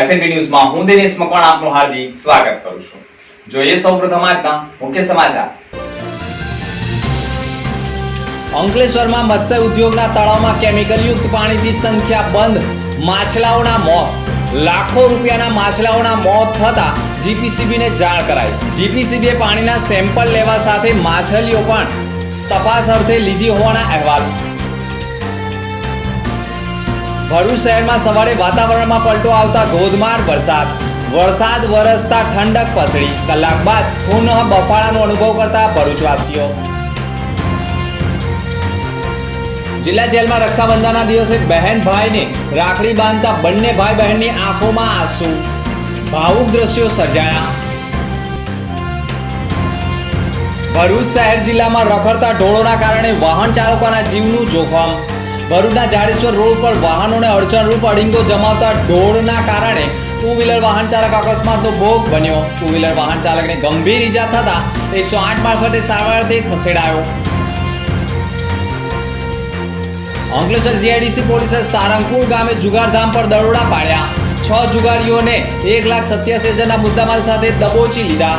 એસએનટી ન્યૂઝમાં હું દિનેશ મકવાણ આપનું હાર્દિક સ્વાગત કરું છું. જોઈએ સૌપ્રથમ આજના મુખ્ય સમાચાર. અંકલેશ્વરમાં મત્સ્ય ઉદ્યોગના તળાવમાં કેમિકલયુક્ત પાણીથી સંખ્યા બંધ. માછલાઓના મોત. લાખો રૂપિયાના માછલાઓના મોત થતા જીપીસીબીને જાણ કરાઈ. જીપીસીબીએ પાણીના સેમ્પલ લેવા સાથે માછલીઓ પણ તપાસ અર્થે લીધી હોવાના અહેવાલ. ભરૂચ શહેરમાં સવારે વાતાવરણમાં પલટો આવતા ધોધમાર વરસાદ. વરસાદ વરસતા ઠંડક પસળી. કલાક બાદ પુનઃ બફાળાનો અનુભવ કરતા ભરૂચવાસીઓ. જિલ્લા જેલમાં રક્ષાબંધનના દિવસે બહેન ભાઈને રાખડી બાંધતા બંને ભાઈ બહેનની આંખોમાં આંસુ. ભાવુક દ્રશ્યો સર્જાયા. ભરૂચ શહેર જિલ્લામાં રખડતા ઢોળોના કારણે વાહન ચાલકોના જીવનું જોખમ. ભરૂચના જાડેશ્વર રોડ પર વાહનોને અડચણરૂપ અડીંગો જમાવતા ઢોળના કારણે ટુ વ્હીલર વાહન ચાલક અકસ્માતનો ભોગ બન્યો. ટુ વ્હીલર વાહન ચાલકને ગંભીર ઈજા થતા એકસો આઠ મારફતે સારવારથી ખસેડાયો. અંકલેશ્વર જીઆઈડીસી પોલીસે સારંગપુર ગામે જુગારધામ પર દરોડા પાડ્યા. છ જુગારીઓને એક લાખ સત્યાસી હજારના મુદ્દામાલ સાથે દબોચી લીધા.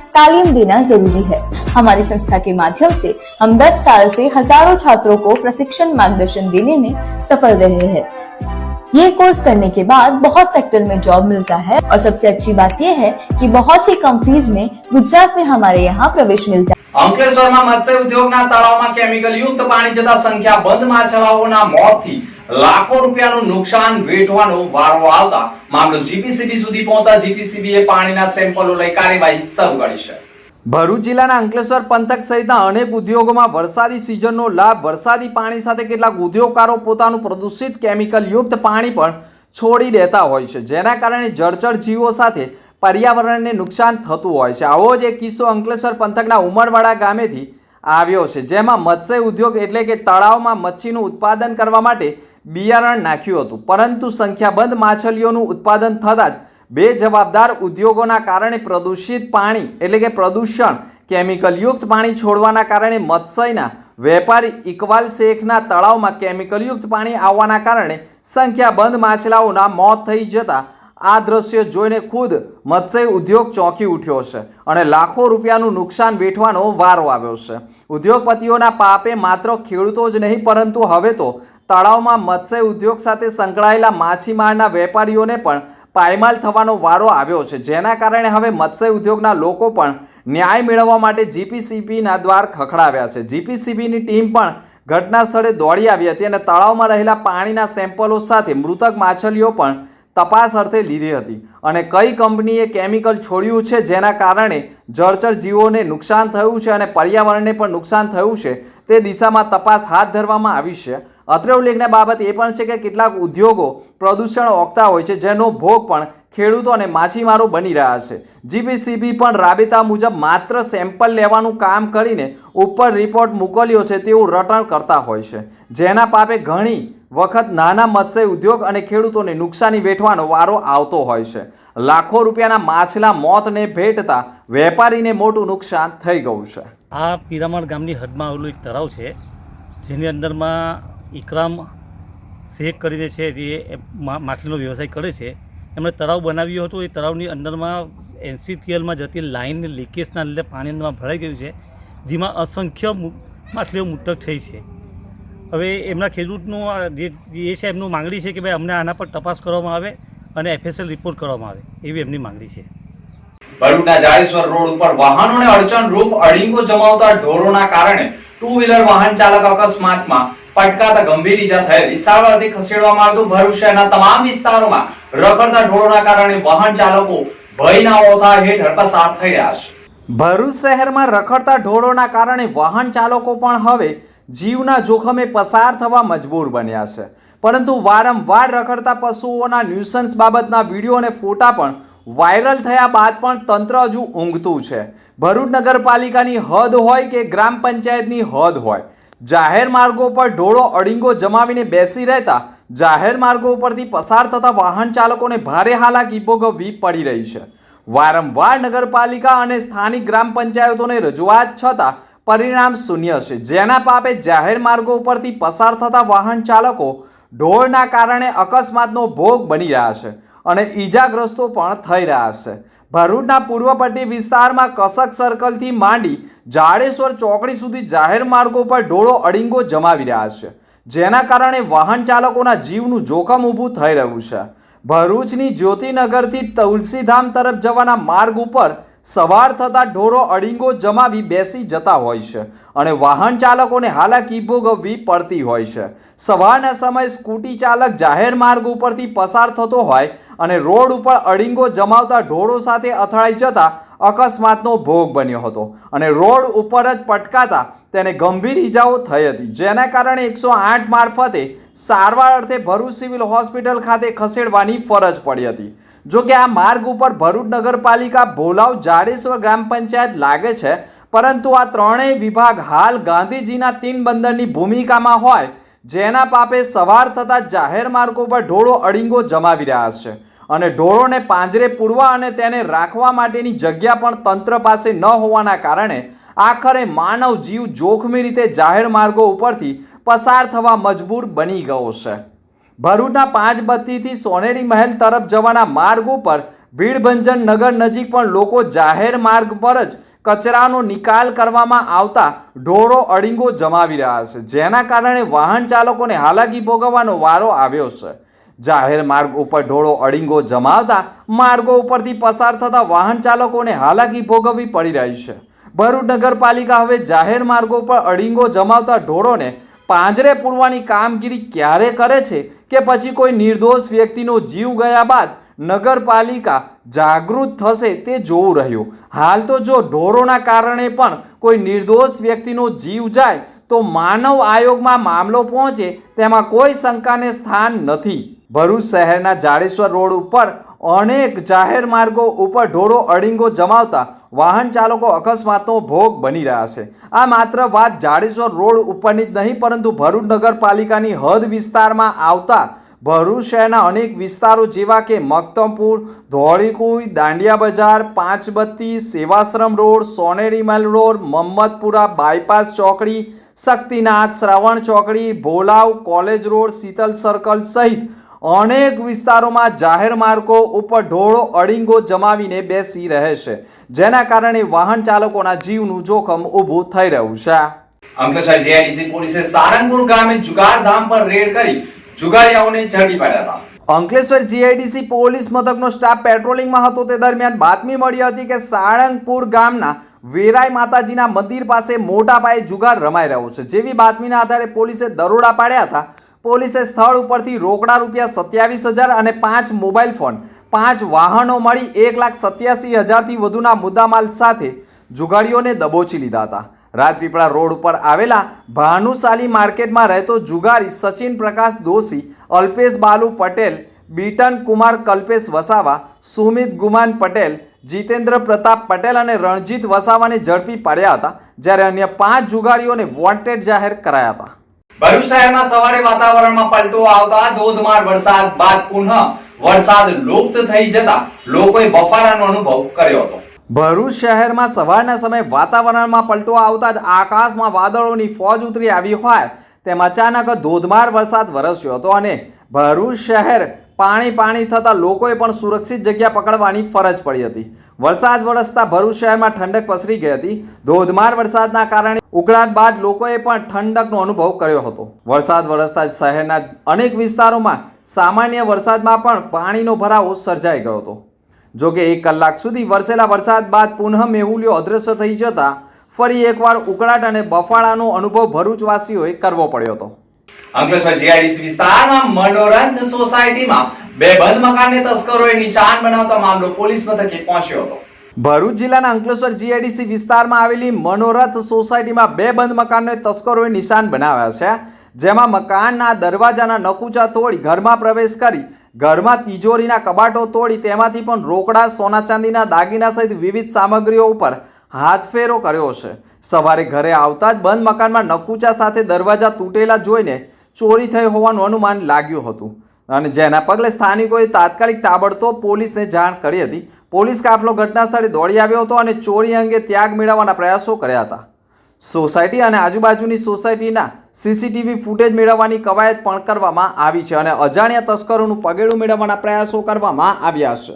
तालीम देना जरूरी है हमारी संस्था के माध्यम से हम 10 साल से हजारों छात्रों को प्रशिक्षण मार्गदर्शन देने में सफल रहे हैं ये कोर्स करने के बाद बहुत सेक्टर में जॉब मिलता है और सबसे अच्छी बात यह है कि बहुत ही कम फीस में गुजरात में हमारे यहाँ प्रवेश मिलता है અંકલેશ્વરમાં મત્સ્ય ઉદ્યોગના તળાવમાં કેમિકલ યુક્ત પાણી જતા સંખ્યાબંધ માછલાઓના મોતથી લાખો રૂપિયાનું નુકસાન વેઠવાનો વારો આવતા મામલો જીપીસીબી સુધી પહોંચતા જીપીસીબીએ પાણીના સેમ્પલો લઈ કાર્યવાહી શરૂ કરી છે ભરૂચ જિલ્લાના અંકલેશ્વર પંથક સહિતના અનેક ઉદ્યોગોમાં વરસાદી સિઝનનો લાભ, વરસાદી પાણી સાથે કેટલાક ઉદ્યોગકારો પોતાનું પ્રદૂષિત કેમિકલ યુક્ત પાણી પણ છોડી દેતા હોય છે. જેના કારણે જળચર જીવો સાથે પર્યાવરણને નુકસાન થતું હોય છે. આવો જ એક કિસ્સો અંકલેશ્વર પંથકના ઉમરવાડા ગામેથી આવ્યો છે. જેમાં મત્સ્ય ઉદ્યોગ એટલે કે તળાવમાં મચ્છીનું ઉત્પાદન કરવા માટે બિયારણ નાખ્યું હતું. પરંતુ સંખ્યાબંધ માછલીઓનું ઉત્પાદન થતાં જ બે જવાબદાર ઉદ્યોગોના કારણે પ્રદૂષિત પાણી, એટલે કે પ્રદૂષણ કેમિકલયુક્ત પાણી છોડવાના કારણે મત્સ્યના વેપારી ઇકબાલ શેખના તળાવમાં કેમિકલયુક્ત પાણી આવવાના કારણે સંખ્યાબંધ માછલાઓના મોત થઈ જતા આ દ્રશ્ય જોઈને ખુદ મત્સ્ય ઉદ્યોગ ચોંકી ઉઠ્યો છે અને લાખો રૂપિયાનું નુકસાન વેઠવાનો વારો આવ્યો છે. ઉદ્યોગપતિઓના પાપે માત્ર ખેડૂતો જ નહીં, પરંતુ હવે તો તળાવમાં મત્સ્ય ઉદ્યોગ સાથે સંકળાયેલા માછીમારના વેપારીઓને પણ પાયમાલ થવાનો વારો આવ્યો છે. જેના કારણે હવે મત્સ્ય ઉદ્યોગના લોકો પણ ન્યાય મેળવવા માટે જીપીસીબીના દ્વાર ખખડાવ્યા છે. જીપીસીબીની ટીમ પણ ઘટના સ્થળે દોડી આવી હતી અને તળાવમાં રહેલા પાણીના સેમ્પલો સાથે મૃતક માછલીઓ પણ તપાસ અર્થે લીધી હતી અને કઈ કંપનીએ કેમિકલ છોડ્યું છે જેના કારણે જળચર જીવોને નુકસાન થયું છે અને પર્યાવરણને પણ નુકસાન થયું છે તે દિશામાં તપાસ હાથ ધરવામાં આવી છે. અત્રે ઉલ્લેખનીય બાબત એ પણ છે કે કેટલાક ઉદ્યોગો પ્રદૂષણ ઓગતા હોય છે, જેનો ભોગ પણ ખેડૂતો અને માછીમારો બની રહ્યા છે. જીપીસીબી પણ રાબેતા મુજબ માત્ર સેમ્પલ લેવાનું કામ કરીને ઉપર રિપોર્ટ મોકલ્યો છે તેવું રટણ કરતા હોય છે. જેના પાપે ઘણી વખત નાના મત્સ્ય ઉદ્યોગ અને ખેડૂતોને નુકસાની વેઠવાનો વારો આવતો હોય છે. લાખો રૂપિયાના માછલા મોતને ભેટતા વેપારીને મોટું નુકસાન થઈ ગયું છે. આ પીરામણ ગામની હદમાં આવેલું એક તળાવ છે, જેની અંદરમાં ઇકરામ શેખ કરીને છે એ માછલીનો વ્યવસાય કરે છે. એમણે તળાવ બનાવ્યું હતું. એ તળાવની અંદરમાં એનસીટીએલમાં જતી લાઈન લીકેજના લીધે પાણી અંદરમાં ભરાઈ ગયું છે, જેમાં અસંખ્ય માછલીઓ મૃતક થઈ છે. હવે એમના ખેડૂતનું જે જે છે એમનું માંગણી છે કે ભાઈ અમને આના પર તપાસ કરવામાં આવે અને એફએસએલ રિપોર્ટ કરવામાં આવે એવી એમની માંગણી છે. ભરૂચના જાડેશ્વર રોડ ઉપર વાહનોને અડચણરૂપ અડીંગો જમાવતા ઢોરોના કારણે ટુ વ્હીલર વાહન ચાલક અકસ્માતમાં પટકાતા ગંભીર ઈજા થયેલી. સારવારથી ખસેડવામાં આવતું ભરૂચ શહેરના તમામ વિસ્તારોમાં રખડતા ઢોરોના કારણે વાહન ચાલકો ભયના ઓથા હેઠળ પસાર થઈ રહ્યા છે. ભરૂચ શહેરમાં રખડતા ઢોરોના કારણે વાહન ચાલકો પણ હવે જીવના જોખમે પસાર થવા મજબૂર બન્યા છે. પરંતુ વારંવાર રખડતા પશુઓના ન્યુસન્સ બાબતના વીડિયો અને ફોટા પણ વાયરલ થયા બાદ પણ તંત્ર હજુ ઊંઘતું છે. ભરૂચ નગરપાલિકાની હદ હોય કે ગ્રામ પંચાયતની હદ હોય, જાહેર માર્ગો પર ઢોળો અડીંગો જમાવીને બેસી રહેતા જાહેર માર્ગો ઉપરથી પસાર થતા વાહન ચાલકોને ભારે હાલાકી ભોગવવી પડી રહી છે. વારંવાર નગરપાલિકા અને સ્થાનિક ગ્રામ પંચાયતોને રજૂઆત છતાં પરિણામ શૂન્ય છે. જેના પાપે જાહેર માર્ગો ઉપરથી પસાર થતા વાહન ચાલકો ઢોળના કારણે અકસ્માતનો ભોગ બની રહ્યા છે અને ઈજાગ્રસ્તો પણ થઈ રહ્યા છે. ભરૂચના પૂર્વ પટ્ટી વિસ્તારમાં કસક સર્કલથી માંડી જાડેશ્વર ચોકડી સુધી જાહેર માર્ગો પર ઢોળો અડીંગો જમાવી રહ્યા છે. જેના કારણે વાહન ચાલકોના જીવનું જોખમ ઊભું થઈ રહ્યું છે. ભરૂચની જ્યોતિનગરથી તુલસીધામ તરફ જવાના માર્ગ ઉપર સવાર થતાં ઢોરો અડીંગો જમાવી બેસી જતા હોય છે અને વાહન ચાલકોને હાલાકી ભોગવવી પડતી હોય છે. સવારના સમયે સ્કૂટી ચાલક જાહેર માર્ગ ઉપરથી પસાર થતો હોય અને રોડ ઉપર અડીંગો જમાવતા ઢોરો સાથે અથડાઈ જતા અકસ્માતનો ભોગ બન્યો હતો. અને રોડ ઉપર જ પટકાતા તેને ગંભીર ઈજાઓ થઈ હતી. જેના કારણે એકસો આઠ મારફતે સારવાર અર્થે ભરૂચ સિવિલ હોસ્પિટલ ખાતે ખસેડવાની ફરજ પડી હતી. જો કે આ માર્ગ ઉપર ભરૂચ નગરપાલિકા ભોલાવ જાડેશ્વર ગ્રામ પંચાયત લાગે છે, પરંતુ આ ત્રણેય વિભાગ હાલ ગાંધીજીના તીન બંદરની ભૂમિકામાં હોય જેના પાપે સવાર થતા જાહેર માર્ગો પર ઢોળો અડીંગો જમાવી રહ્યા છે. અને ઢોળોને પાંજરે પૂરવા અને તેને રાખવા માટેની જગ્યા પણ તંત્ર પાસે ન હોવાના કારણે આખરે માનવ જીવ જોખમી રીતે જાહેર માર્ગો ઉપરથી પસાર થવા મજબૂર બની ગયો છે. ભરૂચના પાંચ બત્તીથી સોનેરી મહેલ તરફ જવાના માર્ગ ઉપર ભીડભંજન નગર નજીક પણ લોકો જાહેર માર્ગ પર જ કચરાનો નિકાલ કરવામાં આવતા ઢોરો અડીંગો જમાવી રહ્યા છે. જેના કારણે વાહન ચાલકોને હાલાકી ભોગવવાનો વારો આવ્યો છે. જાહેર માર્ગ ઉપર ઢોળો અડીંગો જમાવતા માર્ગો ઉપરથી પસાર થતા વાહન ચાલકોને હાલાકી ભોગવવી પડી રહી છે. ભરૂચ નગરપાલિકા હવે જાહેર માર્ગો પર અડીંગો જમાવતા ઢોરોને પાંજરે પૂરવાની કામગીરી ક્યારે કરે છે કે પછી કોઈ નિર્દોષ વ્યક્તિનો જીવ ગયા બાદ નગરપાલિકા જાગૃત થશે તે જોવું રહ્યું. હાલ તો જો ઢોરોના કારણે પણ કોઈ નિર્દોષ વ્યક્તિનો જીવ જાય, તો માનવ આયોગમાં મામલો પહોંચે તેમાં કોઈ શંકાને સ્થાન નથી. ભરૂચ શહેરના જાડેશ્વર રોડ ઉપર અનેક જાહેર માર્ગો ઉપર ઢોરો અડીંગો જમાવતા વાહન ચાલકો અકસ્માતનો ભોગ બની રહ્યા છે. આ માત્ર વાત જાડેશ્વર રોડ ઉપરની જ નહીં, પરંતુ ભરૂચ નગરપાલિકાની હદ વિસ્તારમાં આવતા ભરૂચ શહેરના અનેક વિસ્તારો જેવા કે મક્તમપુર, ધોળીકુઈ, દાંડિયા બજાર, પાંચબત્તી, સેવાશ્રમ રોડ, સોનેરી મલ રોડ મમ્મદપુરા બાયપાસ ચોકડી, શક્તિનાથ શ્રવણ ચોકડી, Bholav college road, Sheetal circle સહિત અનેક વિસ્તારોમાં જાહેર માર્ગો ઉપર ઢોળો, અડીંગો જમાવીને બેસી રહે છે. જેના કારણે વાહન ચાલકોના જીવનું જોખમ ઊભું થઈ રહ્યું છે. અંકલેશ્વર જીઆઈડીસી પોલીસે સારંગપુર ગામે જુગાર ધામ પર રેડ કરી જુગારીયાઓને ઝડપી પાડ્યા હતા. અંકલેશ્વર જીઆઈડીસી પોલીસ મથકનો સ્ટાફ પેટ્રોલિંગમાં હતો તે દરમિયાન બાતમી મળી હતી કે સાળંગપુર ગામના વેરાઈ માતાજીના મંદિર પાસે મોટા પાયે જુગાર રમાઈ રહ્યો છે. જેવી બાતમીના આધારે પોલીસે દરોડા પાડ્યા હતા. પોલીસે સ્થળ ઉપરથી રોકડા રૂપિયા સત્યાવીસ હજાર અને પાંચ મોબાઈલ ફોન, પાંચ વાહનો મળી એક લાખ સત્યાસી હજારથી વધુના મુદ્દામાલ સાથે જુગાડીઓને દબોચી લીધા હતા. રાજપીપળા રોડ ઉપર આવેલા ભાનુશાલી માર્કેટમાં રહેતો જુગારી સચિન પ્રકાશ દોશી, અલ્પેશ બાલુ પટેલ, બીટન કુમાર કલ્પેશ વસાવા, સુમિત ગુમાન પટેલ, જીતેન્દ્ર પ્રતાપ પટેલ અને રણજીત વસાવાને ઝડપી પાડ્યા હતા, જ્યારે અન્ય પાંચ જુગાડીઓને વોન્ટેડ જાહેર કરાયા હતા. ભરૂચ શહેરમાં સવારે વાતાવરણમાં પલટો આવતા ધોધમાર વરસાદ બાદ પુનઃ વરસાદ લુપ્ત થઈ જતા લોકોએ બફારાનો અનુભવ કર્યો હતો. ભરૂચ શહેરમાં સવારના સમયે વાતાવરણમાં પલટો આવતા જ આકાશમાં વાદળોની ફોજ ઉતરી આવી હોય તેમાં અચાનક ધોધમાર વરસાદ વરસ્યો હતો અને ભરૂચ શહેર પાણી પાણી થતાં લોકોએ પણ સુરક્ષિત જગ્યા પકડવાની ફરજ પડી હતી. વરસાદ વરસતા ભરૂચ શહેરમાં ઠંડક પસરી ગઈ હતી. ધોધમાર વરસાદના કારણે ઉકળાટ બાદ લોકોએ પણ ઠંડકનો અનુભવ કર્યો હતો. વરસાદ વરસતા શહેરના અનેક વિસ્તારોમાં સામાન્ય વરસાદમાં પણ પાણીનો ભરાવો સર્જાઈ ગયો હતો. જો કે એક કલાક સુધી વરસેલા વરસાદ બાદ પુનઃ મેહુલિયો અદ્રશ્ય થઈ જતા ફરી એકવાર ઉકળાટ અને બફાળાનો અનુભવ ભરૂચવાસીઓએ કરવો પડ્યો હતો. અંકલેશ્વર જીઆઈડીસી વિસ્તારમાં મનોરંજ સોસાયટીમાં બે બંધ મકાનને તસ્કરોએ નિશાન બનાવતા મામલો પોલીસ મથકે પહોંચ્યો હતો. ભરૂચ જિલ્લાના અંકલેશ્વર જીઆઈડીસી વિસ્તારમાં આવેલી મનોરથ સોસાયટીમાં બે બંધ મકાનને તસ્કરોએ નિશાન બનાવ્યા છે, જેમાં મકાનના દરવાજાના નકુચા તોડી ઘરમાં પ્રવેશ કરી, ઘરમાં તિજોરીના કબાટો તોડી તેમાંથી પણ રોકડા, સોના ચાંદીના દાગીના સહિત વિવિધ સામગ્રીઓ ઉપર હાથફેરો કર્યો છે. સવારે ઘરે આવતા જ બંધ મકાનમાં નકુચા સાથે દરવાજા તૂટેલા જોઈને ચોરી થઈ હોવાનું અનુમાન લાગ્યું હતું. અને જેના પગલે સ્થાનિકોએ તાત્કાલિક તાબડતોબ પોલીસને જાણ કરી હતી. પોલીસ કાફલો ઘટના સ્થળે દોડી આવ્યો હતો અને ચોરી અંગે ત્યાગ મેળવવાના પ્રયાસો કર્યા હતા. સોસાયટી અને આજુબાજુની સોસાયટીના સીસીટીવી ફૂટેજ મેળવવાની કવાયત પણ કરવામાં આવી છે અને અજાણ્યા તસ્કરોનું પગેડું મેળવવાના પ્રયાસો કરવામાં આવ્યા છે.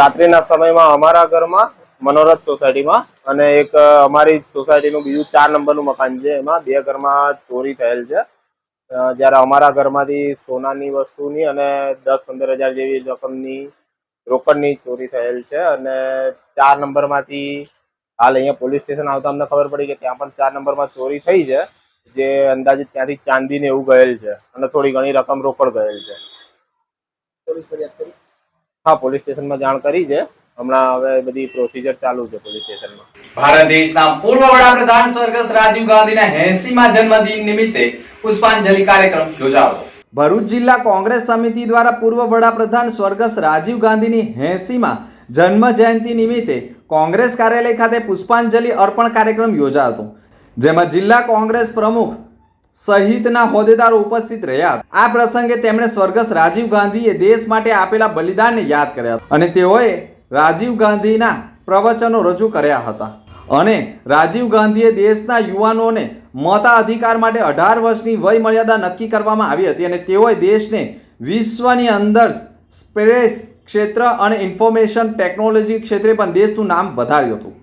રાત્રિના સમયમાં અમારા ઘરમાં મનોરથ સોસાયટીમાં અને એક અમારી સોસાયટીનું બીજું ચાર નંબરનું મકાન છે. એમાં બે ઘરમાં ચોરી થયેલ છે. જ્યારે અમારા ઘરમાંથી સોનાની વસ્તુની અને દસ પંદર હજાર જેવી રકમની રોકડની ચોરી થયેલ છે અને ચાર નંબરમાંથી હાલ અહીંયા પોલીસ સ્ટેશન આવતા અમને ખબર પડી કે ત્યાં પણ ચાર નંબરમાં ચોરી થઈ છે જે અંદાજિત ત્યાંથી ચાંદી ને એવું ગયેલ છે અને થોડી ઘણી રકમ રોકડ ગયેલ છે. હા પોલીસ સ્ટેશનમાં જાણ કરી છે. હમણાં હવે બધી પ્રોસિજર ચાલુ છે પોલીસ સ્ટેશનમાં. ભારત દેશના પૂર્વ વડાપ્રધાન સ્વર્ગસ્થ રાજીવ ગાંધીના 80મા જન્મદિન નિમિત્તે પુષ્પાંજલિ કાર્યક્રમ યોજાયો. ભરૂચ જિલ્લા કોંગ્રેસ સમિતિ દ્વારા પૂર્વ વડાપ્રધાન સ્વર્ગસ્થ રાજીવ ગાંધીની એંસીમાં જન્મ જયંતિ નિમિત્તે કોંગ્રેસ કાર્યાલય ખાતે પુષ્પાંજલિ અર્પણ કાર્યક્રમ યોજાયો હતો. જેમાં જિલ્લા કોંગ્રેસ પ્રમુખ સહિતના હોદ્દેદારો ઉપસ્થિત રહ્યા. આ પ્રસંગે તેમણે સ્વર્ગસ્થ રાજીવ ગાંધીએ દેશ માટે આપેલા બલિદાનને યાદ કર્યા અને તેઓએ રાજીવ ગાંધીના પ્રવચનો રજૂ કર્યા હતા. અને રાજીવ ગાંધીએ દેશના યુવાનોને મતાધિકાર માટે અઢાર વર્ષની વય મર્યાદા નક્કી કરવામાં આવી હતી અને તેઓએ દેશને વિશ્વની અંદર સ્પેસ ક્ષેત્ર અને ઇન્ફોર્મેશન ટેકનોલોજી ક્ષેત્રે પણ દેશનું નામ વધાર્યું હતું.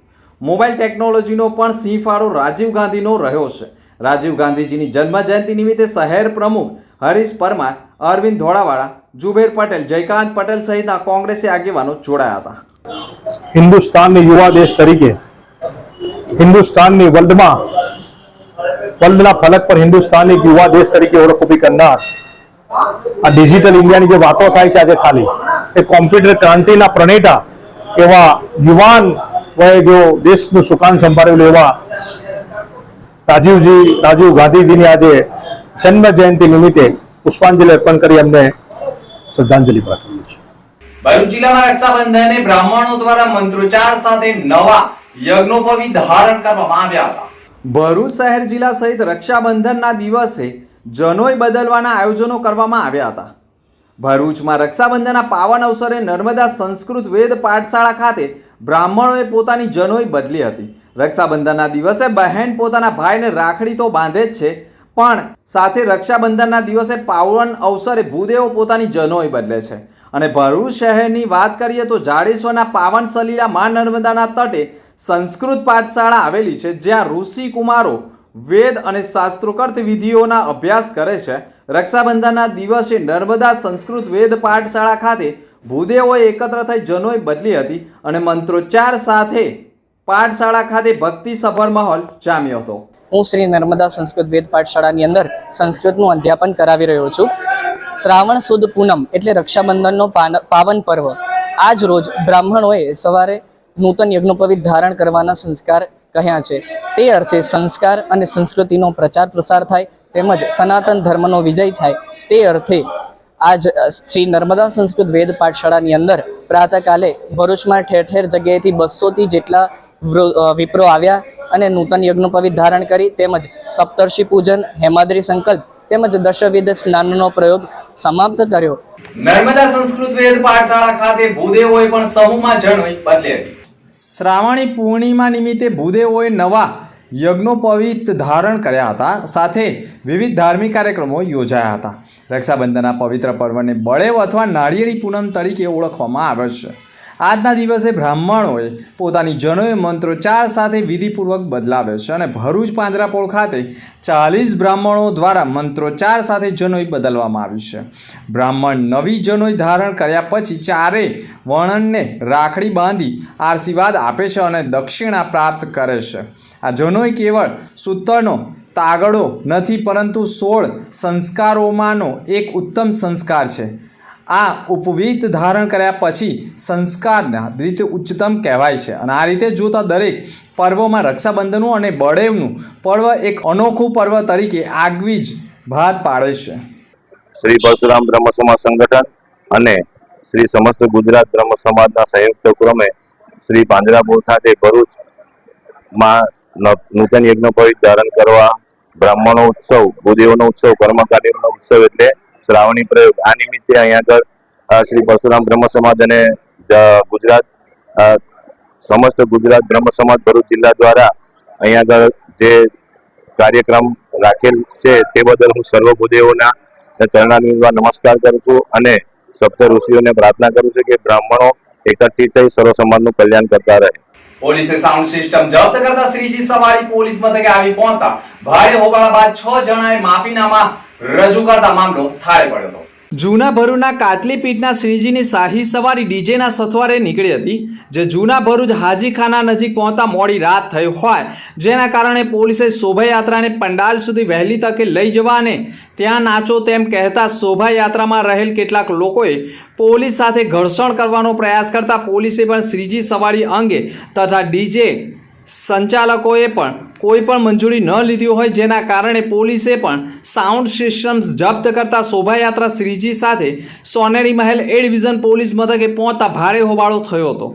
મોબાઈલ ટેકનોલોજીનો પણ સિંહફાળો રાજીવ ગાંધીનો રહ્યો છે. રાજીવ ગાંધીજીની જન્મ જયંતિ નિમિત્તે શહેર પ્રમુખ હરીશ પરમાર, અરવિંદ ધોળાવાળા, જુબેર પટેલ, જયકાંત પટેલ સહિતના કોંગ્રેસી આગેવાનો જોડાયા હતા. હિન્દુસ્તાનની યુવા દેશ તરીકે હિન્દુસ્તાનની વર્લ્ડમાં વર્લ્ડના ફલક પર હિન્દુસ્તાનની યુવા દેશ તરીકે ઓળખ ઊભી કરનાર આ ડિજિટલ ઇન્ડિયાની જે વાતો થાય છે આજે ખાલી, એ કોમ્પ્યુટર ક્રાંતિના પ્રણેતા એવા યુવાન વયે જો દેશનું સુકાન સંભાળેલું એવા રાજીવજી, રાજીવ ગાંધીજીની આજે જન્મ જયંતિ નિમિત્તે પુષ્પાંજલિ અર્પણ કરી અમને શ્રદ્ધાંજલિ પાઠવી છે ભરૂચ જિલ્લામાં રક્ષાબંધને બ્રાહ્મણો દ્વારા મંત્રોચ્ચાર સાથે નવા યજ્ઞોપવી ધારણ કરવામાં આવ્યા હતા. ભરૂચ શહેર જિલ્લા સહિત રક્ષાબંધનના દિવસે જનોઈ બદલવાના આયોજનો કરવામાં આવ્યા હતા. ભરૂચમાં રક્ષાબંધનના પાવન અવસરે નર્મદા સંસ્કૃત વેદ પાઠશાળા ખાતે બ્રાહ્મણોએ પોતાની જનોઈ બદલી હતી. રક્ષાબંધનના દિવસે બહેન પોતાના ભાઈને રાખડી તો બાંધે જ છે પણ સાથે રક્ષાબંધનના દિવસે પાવન અવસરે ભૂદેવો પોતાની જનોઈ બદલે છે. અને ભરૂચ શહેરની વાત કરીએ તો જાડેશ્વરના પાવન સલીલા મા નર્મદાના તટે સંસ્કૃત પાઠશાળા આવેલી છે, જ્યાં ઋષિ કુમારો વેદ અને શાસ્ત્રોકર્ત વિધિઓના અભ્યાસ કરે છે. રક્ષાબંધનના દિવસે નર્મદા સંસ્કૃત વેદ પાઠશાળા ખાતે ભૂદેવોએ એકત્ર થઈ જનોય બદલી હતી અને મંત્રોચ્ચાર સાથે પાઠશાળા ખાતે ભક્તિ સભર માહોલ જામ્યો હતો. હું શ્રી નર્મદા સંસ્કૃત વેદ પાઠશાળાની અંદર સંસ્કૃતનું અધ્યાપન કરાવી રહ્યો છું. શ્રાવણ સુદ પૂનમ એટલે રક્ષાબંધનનો પાવન પર્વ. આજ રોજ બ્રાહ્મણોએ સવારે નૂતન યજ્ઞોપવિત ધારણ કરવાના સંસ્કાર કહ્યા છે. તે અર્થે સંસ્કાર અને સંસ્કૃતિનો પ્રચાર પ્રસાર થાય તેમજ સનાતન ધર્મનો વિજય થાય તે અર્થે આજ શ્રી નર્મદા સંસ્કૃત વેદ પાઠશાળાની અંદર પ્રાતઃકાલે ભરૂચમાં ઠેર ઠેર જગ્યાએથી બસોથી જેટલા વિપ્રો આવ્યા અને નૂતન યજ્ઞોપવિત ધારણ કરી તેમજ સપ્તર્ષિ પૂજન હેમાદ્રી સંકલ્પ તેમજ દશવિધ સ્નાનનો પ્રયોગ સમાપ્ત કર્યો. નર્મદા સંસ્કૃત વેદ પાઠશાળા ખાતે ભૂદેવોએ પણ સમૂહમાં જણોઈ બદલી. હતી શ્રાવણી પૂર્ણિમા નિમિત્તે ભૂદેવોએ નવા યજ્ઞોપવિત ધારણ કર્યા હતા. સાથે વિવિધ ધાર્મિક કાર્યક્રમો યોજાયા હતા. રક્ષાબંધનના પવિત્ર પર્વને બળેવ અથવા નાળિયેરી પૂનમ તરીકે ઓળખવામાં આવે છે. આજના દિવસે બ્રાહ્મણોએ પોતાની જનોય મંત્રોચ્ચાર સાથે વિધિપૂર્વક બદલાવે છે અને ભરૂચ પાંજરાપોળ ખાતે ચાલીસ બ્રાહ્મણો દ્વારા મંત્રોચ્ચાર સાથે જનોઈ બદલવામાં આવી છે. બ્રાહ્મણ નવી જનોઈ ધારણ કર્યા પછી ચારે વર્ણનને રાખડી બાંધી આશીર્વાદ આપે છે અને દક્ષિણા પ્રાપ્ત કરે છે. આ જનોઈ કેવળ સૂતરનો તાગડો નથી, પરંતુ સોળ સંસ્કારોમાંનો એક ઉત્તમ સંસ્કાર છે. આ ઉપવીત ધારણ કર્યા પછી સંસ્કારના રીતે ઉચ્ચતમ કહેવાય છે. અને આ રીતે જોતા દરેક પર્વોમાં રક્ષાબંધનનું અને બળેવનું પર્વ એક અનોખું પર્વ તરીકે આગવી જ ભાત પાડે છે. શ્રી પરશુરામ બ્રહ્મ સમાજ સંગઠન અને શ્રી સમસ્ત ગુજરાત બ્રહ્મ સમાજના સંયુક્ત ક્રમે શ્રી પાંજરાપુર ખાતે ભરૂચમાં નૂતન યજ્ઞોપવિત ધારણ કરવા બ્રાહ્મણો ઉત્સવ ભૂદેવનો ઉત્સવ કર્મકારીઓનો ઉત્સવ એટલે શ્રાવણી પ્રયોગ. આ નિમિત્તે અહીંયા આગળ શ્રી પરશુરામ બ્રહ્મ સમાજ અને ગુજરાત સમસ્ત ગુજરાત બ્રહ્મ સમાજ ભરૂચ જિલ્લા દ્વારા અહીંયા આગળ જે કાર્યક્રમ રાખેલ છે તે બદલ હું સર્વ ભૂદેવોના ચરણારવિંદમાં નમસ્કાર કરું છું અને સપ્ત ઋષિઓને પ્રાર્થના કરું છું કે બ્રાહ્મણો એકત્રિત થઈ સર્વ સમાજનું કલ્યાણ કરતા રહે. પોલીસે સાઉન્ડ સિસ્ટમ જપ્ત કરતા શ્રીજી સવારી પોલીસ મથકે આવી પહોંચતા. ભારે હોબાળા બાદ છ જણાએ માફીનામા રજૂ કરતા મામલો થાળે પડ્યો હતો. જૂના ભરૂચના કાટલી પીઠના શ્રીજીની શાહી સવારી ડીજેના સથવારે નીકળી હતી, જે જૂના ભરૂચ હાજીખાના નજીક પહોંચતા મોડી રાત થઈ હોય. જેના કારણે પોલીસે શોભાયાત્રાને પંડાલ સુધી વહેલી તકે લઈ જવા અને ત્યાં નાચો તેમ કહેતા શોભાયાત્રામાં રહેલ કેટલાક લોકોએ પોલીસ સાથે ઘર્ષણ કરવાનો પ્રયાસ કરતા પોલીસે પણ શ્રીજી સવારી અંગે તથા ડીજે સંચાલકોએ પણ કોઈ પણ મંજૂરી ન લીધી હોય જેના કારણે પોલીસે પણ સાઉન્ડ સિસ્ટમ્સ જપ્ત કરતા શોભાયાત્રા શ્રીજી સાથે સોનેરી મહેલ એ ડિવિઝન પોલીસ મથકે પહોંચતા ભારે હોબાળો થયો હતો.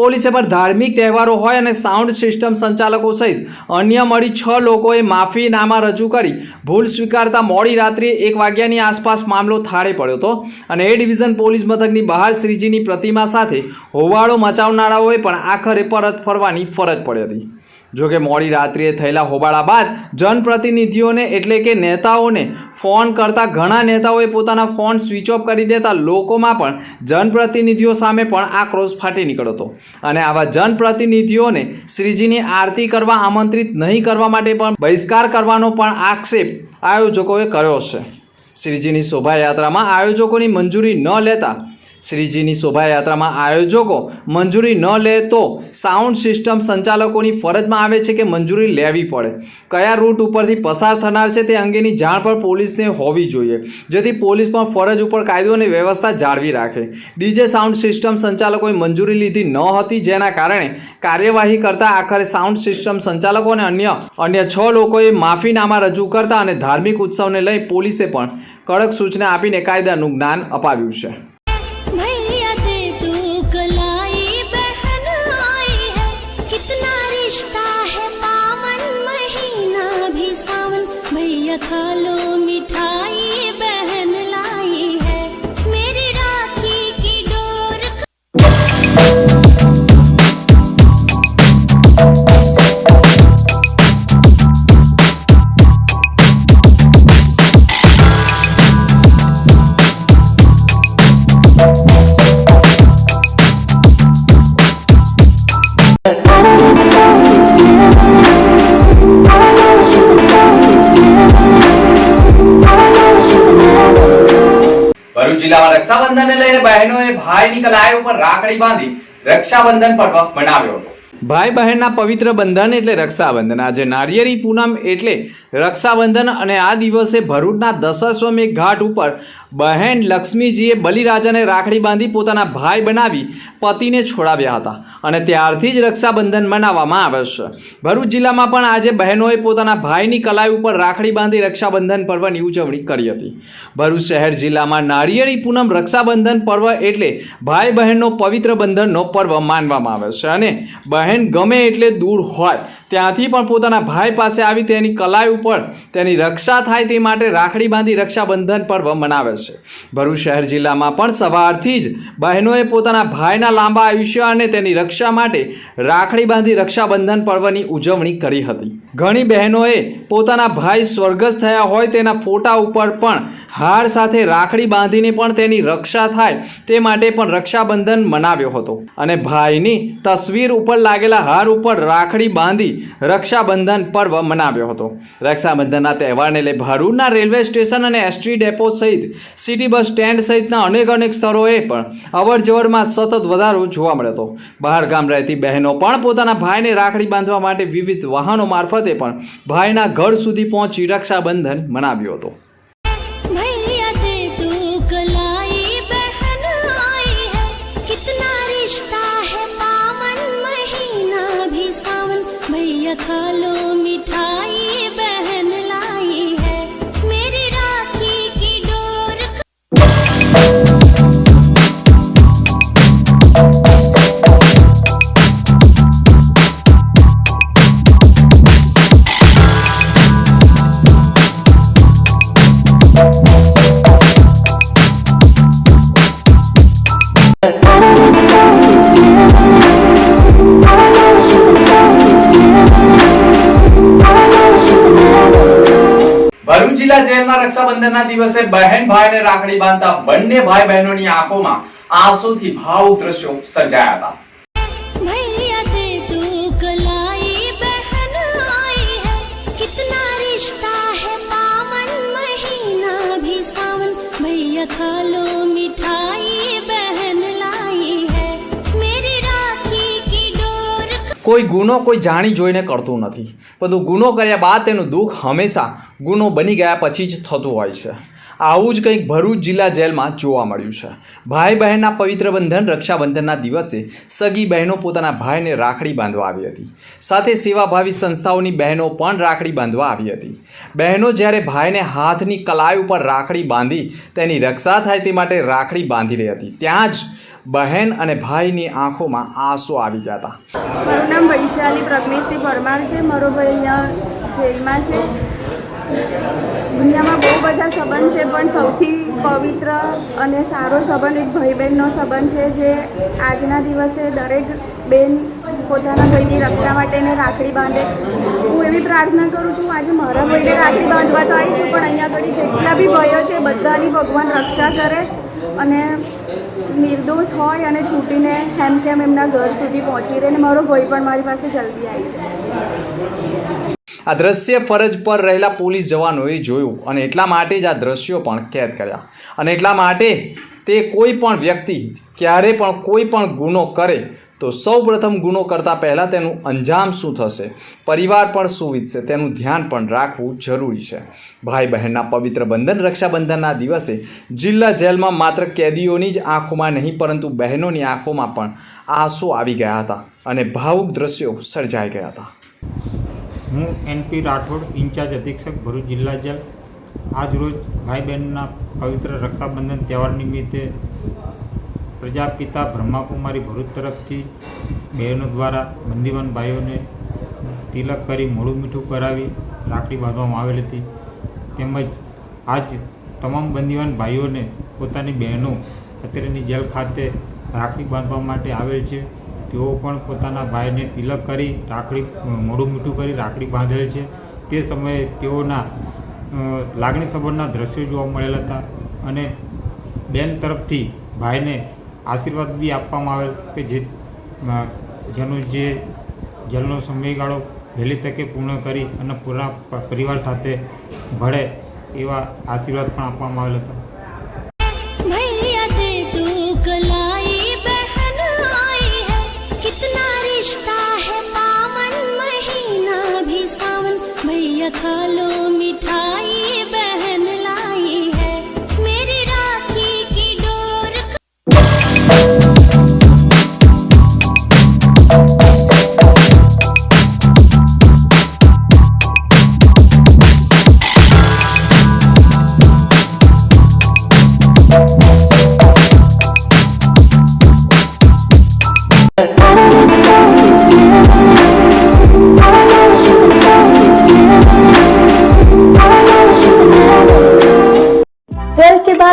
પોલીસે પર ધાર્મિક તહેવારો હોય અને સાઉન્ડ સિસ્ટમ સંચાલકો સહિત અન્ય મળી છ લોકોએ માફીનામા રજૂ કરી ભૂલ સ્વીકારતા મોડી રાત્રે એક વાગ્યાની આસપાસ મામલો થાળે પડ્યો હતો. અને એ ડિવિઝન પોલીસ મથકની બહાર શ્રીજીની પ્રતિમા સાથે હોવાળો મચાવનારાઓએ પણ આખરે પરત ફરવાની ફરજ પડી હતી. જોકે મોડી રાત્રિએ થયેલા હોબાળા બાદ જનપ્રતિનિધિઓને એટલે કે નેતાઓને ફોન કરતા ઘણા નેતાઓએ પોતાના ફોન સ્વિચ ઓફ કરી દેતા લોકોમાં પણ જનપ્રતિનિધિઓ સામે પણ આક્રોશ ફાટી નીકળ્યો હતો. અને આવા જનપ્રતિનિધિઓને શ્રીજીની આરતી કરવા આમંત્રિત નહીં કરવા માટે પણ બહિષ્કાર કરવાનો પણ આક્ષેપ આયોજકોએ કર્યો છે. શ્રીજીની શોભાયાત્રામાં આયોજકોની મંજૂરી ન લેતા શ્રીજીની શોભાયાત્રામાં આયોજકો મંજૂરી ન લે તો સાઉન્ડ સિસ્ટમ સંચાલકોની ફરજમાં આવે છે કે મંજૂરી લેવી પડે. કયા રૂટ ઉપરથી પસાર થનાર છે તે અંગેની જાણ પણ પોલીસને હોવી જોઈએ. જેથી પોલીસ પણ ફરજ ઉપર કાયદો અને વ્યવસ્થા જાળવી રાખે. ડીજે સાઉન્ડ સિસ્ટમ સંચાલકોએ મંજૂરી લીધી ન હતી જેના કારણે કાર્યવાહી કરતા આખરે સાઉન્ડ સિસ્ટમ સંચાલકો અને અન્ય અન્ય છ લોકોએ માફીનામા રજૂ કરતા અને ધાર્મિક ઉત્સવને લઈ પોલીસે પણ કડક સૂચના આપીને કાયદાનું જ્ઞાન અપાવ્યું છે. भैया दे तू कलाई बहन आई है। कितना रिश्ता है पावन, महीना भी सावन। भैया खा लो मिठाई, बहन लाई है। मेरी राखी की डोर રક્ષાબંધનને લઈને બહેનોએ ભાઈની કલાઈ ઉપર રાખડી બાંધી રક્ષાબંધન પર્વ મનાવ્યો હતો. ભાઈ બહેનના પવિત્ર બંધન એટલે રક્ષાબંધન. આજે નારિયેરી પૂનમ એટલે રક્ષાબંધન અને આ દિવસે ભરૂચના દશાશ્વમેઘ ઘાટ ઉપર બહેન લક્ષ્મીજીએ બલિરાજાને રાખડી બાંધી પોતાના ભાઈ બનાવી પતિને છોડાવ્યા હતા અને ત્યારથી જ રક્ષાબંધન મનાવવામાં આવે છે. ભરૂચ જિલ્લામાં પણ આજે બહેનોએ પોતાના ભાઈની કલાઈ ઉપર રાખડી બાંધી રક્ષાબંધન પર્વની ઉજવણી કરી હતી. ભરૂચ શહેર જિલ્લામાં નારિયેળી પૂનમ રક્ષાબંધન પર્વ એટલે ભાઈ બહેનનો પવિત્ર બંધનનો પર્વ માનવામાં આવે છે અને બહેન ગમે એટલે દૂર હોય ત્યાંથી પણ પોતાના ભાઈ પાસે આવી તેની કલાઈ ઉપર તેની રક્ષા થાય તે માટે રાખડી બાંધી રક્ષાબંધન પર્વ મનાવે છે દિવસ ભરૂચ શહેર જિલ્લામાં પણ સવારથી જ બહેનોએ પોતાના ભાઈના લાંબા આયુષ્ય અને તેની રક્ષા માટે રાખડી બાંધી રક્ષાબંધન પર્વની ઉજવણી કરી હતી. ઘણી બહેનોએ પોતાના ભાઈ સ્વર્ગસ્થ થયા હોય તેના ફોટા ઉપર પણ હાર સાથે રાખડી બાંધીને પણ તેની રક્ષા થાય તે માટે પણ રક્ષાબંધન મનાવ્યો હતો. અને ભાઈની તસવીર ઉપર લાગેલા હાર ઉપર રાખડી બાંધી રક્ષાબંધન પર્વ મનાવ્યો હતો. રક્ષાબંધનના તહેવારને લઈ ભરૂચના રેલવે સ્ટેશન અને એસટી ડેપો સહિત સિટી બસ સ્ટેન્ડ સહિતના અનેક અનેક સ્થળોએ પણ અવર જવરમાં સતત વધારો જોવા મળ્યો હતો. બહાર ગામ રહેતી બહેનો પણ પોતાના ભાઈને રાખડી બાંધવા માટે વિવિધ વાહનો મારફતે પણ ભાઈના ઘર સુધી પહોંચી રક્ષાબંધન મનાવ્યો હતો. રક્ષાબંધનના દિવસે બહેન ભાઈને રાખડી બાંધતા બંને ભાઈ બહેનોની આંખોમાં આંસુથી ભાવુક દ્રશ્યો સર્જાયા હતા. કોઈ ગુનો કોઈ જાણી જોઈને કરતું નથી. બધું ગુનો કર્યા બાદ તેનું દુઃખ હંમેશા ગુનો બની ગયા પછી જ થતું હોય છે. આવું જ કંઈક ભરૂચ જિલ્લા જેલમાં જોવા મળ્યું છે. ભાઈ બહેનના પવિત્ર બંધન રક્ષાબંધનના દિવસે સગી બહેનો પોતાના ભાઈને રાખડી બાંધવા આવી હતી. સાથે સેવાભાવી સંસ્થાઓની બહેનો પણ રાખડી બાંધવા આવી હતી. બહેનો જ્યારે ભાઈને હાથની કલાઈ ઉપર રાખડી બાંધી તેની રક્ષા થાય તે માટે રાખડી બાંધી રહી હતી. ત્યાં જ બહેન અને ભાઈની આંખોમાં આંસુ આવી ગયા હતા મારું નામ વૈશાલી પ્રજ્ઞેશસિંહ પરમાર છે. મારો ભાઈ અહીંયા જેલમાં છે. દુનિયામાં બહુ બધા સંબંધ છે, પણ સૌથી પવિત્ર અને સારો સંબંધ એક ભાઈ બહેનનો સંબંધ છે, જે આજના દિવસે દરેક બેન પોતાના ભાઈની રક્ષા માટેને રાખડી બાંધે છે. હું એવી પ્રાર્થના કરું છું આજે મારા ભાઈને રાખડી બાંધવા તો આવી છું, પણ અહીંયા આગળ જેટલા બી ભાઈઓ છે, બધાની ભગવાન રક્ષા કરે અને નિર્દોષ હોય અને છૂટીને હેમ કેમ એમના ઘર સુધી પહોંચી રહે અને મારો ભાઈ પણ મારી પાસે જલ્દી આવી જાય. આ દ્રશ્ય ફરજ પર રહેલા પોલીસ જવાનોએ જોયું અને એટલા માટે જ આ દ્રશ્યો પણ કેદ કર્યા. અને એટલા માટે તે કોઈ પણ વ્યક્તિ ક્યારે પણ કોઈ પણ ગુનો કરે તો સૌ પ્રથમ ગુનો કરતાં પહેલાં તેનું અંજામ શું થશે? પરિવાર પણ શું વીતશે તેનું ધ્યાન પણ રાખવું જરૂરી છે. ભાઈ બહેનના પવિત્ર બંધન, રક્ષાબંધનના દિવસે જિલ્લા જેલમાં માત્ર કેદીઓની જ આંખોમાં નહીં, પરંતુ બહેનોની આંખોમાં પણ આંસુ આવી ગયા હતા અને ભાવુક દ્રશ્યો સર્જાઈ ગયા હતા. હું એનપી રાઠોડ, ઇન્ચાર્જ અધિક્ષક, ભરૂચ જિલ્લા જેલ. આજરોજ ભાઈ બહેનના પવિત્ર રક્ષાબંધન તહેવાર નિમિત્તે પ્રજાપિતા બ્રહ્માકુમારી ભરૂચ તરફથી બહેનો દ્વારા બંદીવાન ભાઈઓને તિલક કરી મોડું મીઠું કરાવી રાખડી બાંધવામાં આવેલી હતી. તેમજ આજ તમામ બંદીવાન ભાઈઓને પોતાની બહેનો અત્યારેની જેલ ખાતે રાખડી બાંધવા માટે આવેલ છે. તેઓ પણ પોતાના ભાઈને તિલક કરી રાખડી મોડું મીઠું કરી રાખડી બાંધેલ છે. તે સમયે તેઓના લાગણી સંબંધના દ્રશ્યો જોવા મળેલ હતા અને બેન તરફથી ભાઈને આશીર્વાદ બી આપવામાં આવેલ કે જે જેનો જે જેલનો સમયગાળો વહેલી તકે પૂર્ણ કરી અને પૂરા પરિવાર સાથે ભળે એવા આશીર્વાદ પણ આપવામાં આવેલ હતા. Thank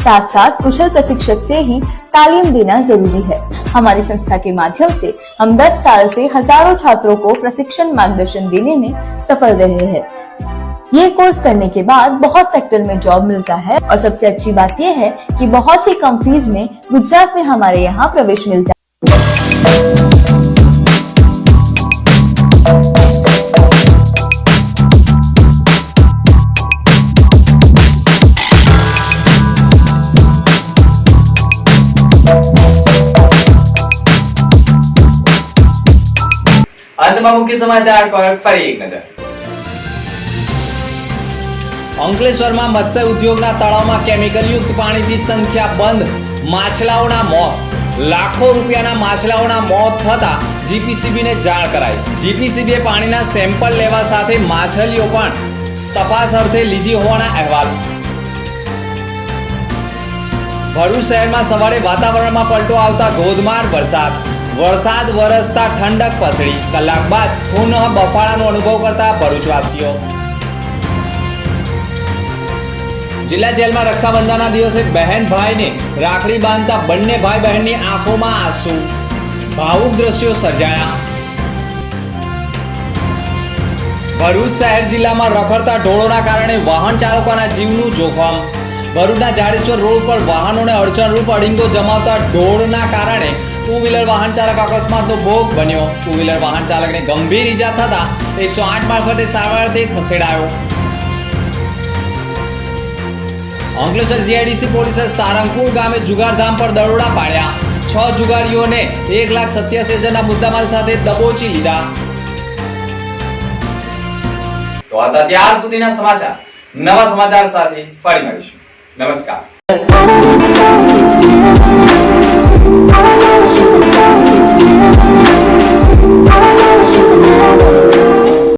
साथ साथ कुशल प्रशिक्षक से ही तालीम देना ज़रूरी है। हमारी संस्था के माध्यम से हम 10 साल से हज़ारों छात्रों को प्रशिक्षण मार्गदर्शन देने में सफल रहे हैं। ये कोर्स करने के बाद बहुत सेक्टर में जॉब मिलता है और सबसे अच्छी बात यह है कि बहुत ही कम फ़ीस में गुजरात में हमारे यहाँ प्रवेश मिलता है। અંતમાં મુખ્ય સમાચાર પર ફરી એક નજર. અંકલેશ્વરમાં મત્સ્ય ઉદ્યોગના તળાવમાં કેમિકલયુક્ત પાણીથી સંખ્યાબંધ માછલાઓના મોત. લાખો રૂપિયાના માછલાઓના મોત થતા જીપીસીબીને જાણ કરાઈ. જીપીસીબીએ પાણીના સેમ્પલ લેવા સાથે માછલીઓ પણ તપાસ અર્થે લીધી હોવાના અહેવાલ. ભરૂચ શહેરમાં સવારે વાતાવરણમાં પલટો આવતા ધોધમાર વરસાદ. વરસાદ વરસતા ઠંડક પસડી કલાક બાદ પુનઃ બફાળાનો અનુભવ કરતા ભરૂચવાસીઓ. જિલ્લા જેલમાં રક્ષાબંધનના દિવસે બહેન ભાઈને રાખડી બાંધતા બંને ભાઈ બહેનની આંખોમાં આંસુ. ભાવુક દ્રશ્યો સર્જાયા. ભરૂચ શહેર જિલ્લામાં રખડતા ઢોળોના કારણે વાહન ચાલકોના જીવનું જોખમ. ભરૂચના જાડેશ્વર રોડ પર વાહનોને અડચણરૂપ અડીંગો જમાવતા ઢોળના કારણે ટુ વ્હીલર વાહન ચાલક અકસ્માતનો ભોગ બન્યો. ટુ વ્હીલર વાહન ચાલકને ગંભીર ઈજા થતા એકસો આઠ મારફતે સારવારથી ખસેડાયો. અંકલેશ્વર જીઆઈડીસી પોલીસે સારંગપુર ગામે જુગારધામ પર દરોડા પાડ્યા. છ જુગારીઓને એક લાખ સત્યાસી હજારના મુદ્દામાલ સાથે દબોચી લીધા. તો આ હતા ત્યાર સુધીના સમાચાર. નવા સમાચાર સાથે ફરી મળીશું. નમસ્કાર.